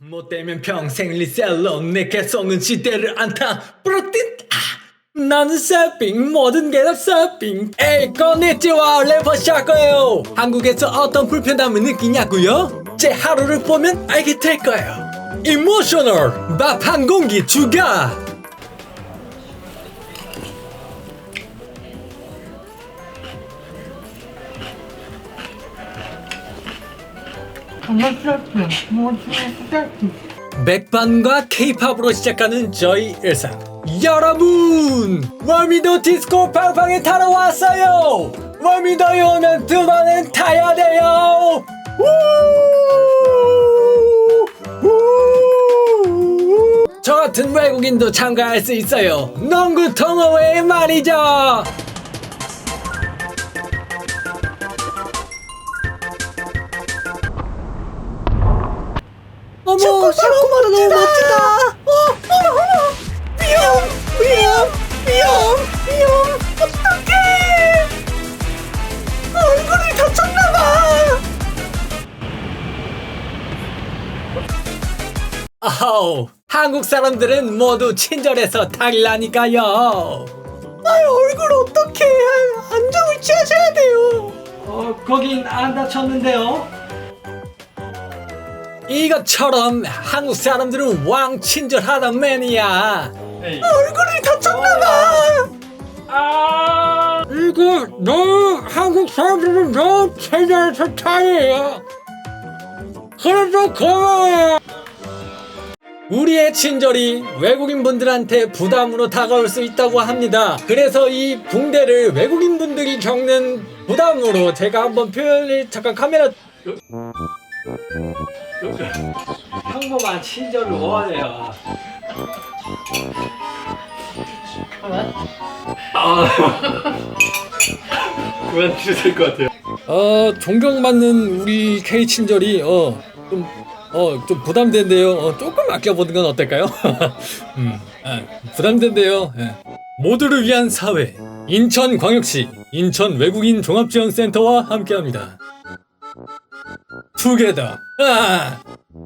못되면 평생 리셀러 내 개성은 시대를 안타. 프로틴 아, 나는 서핑 모든 게 다 서핑. 에이 건니치와 래퍼 샤거예요. 한국에서 어떤 불편함을 느끼냐고요? 제 하루를 보면 알게 될 거예요. 이모셔널 밥 한 공기 추가 맥반과 케이팝으로 시작하는 저희 일상. 여러분 월미도 디스코 팡팡에 타러 왔어요. 월미도에 오면 두 번은 타야 돼요! 저 같은 외국인도 참가할 수 있어요. 농구 동호회에 말이죠 어머 샤코마루 너무 멋지다. 어 어머 어머. 위험 위험 위험 위험. 어떡해. 얼굴이 다쳤나봐. 아우 한국 사람들은 모두 친절해서 달라니까요. 아유 얼굴 어떡해. 안정을 취하셔야 돼요. 어 거긴 안 다쳤는데요 이것처럼 한국 사람들은 왕 친절하단 매니아. 얼굴이 다쳤나봐 아. 이거 너 한국 사람들은 너 친절해서 다행이야 그래도 고마워요. 우리의 친절이 외국인 분들한테 부담으로 다가올 수 있다고 합니다. 그래서 이 붕대를 외국인 분들이 겪는 부담으로 제가 한번 표현을 잠깐 카메라 평범한 친절을 원해요. 그만 주실 것 같아요. 어 존경받는 우리 K 친절이 어 좀 어, 좀 부담된데요. 어, 조금 아껴보는 건 어떨까요? 음, 아, 부담된데요. 예. 모두를 위한 사회. 인천광역시 인천 외국인 종합지원센터와 함께합니다. 투게더. 아,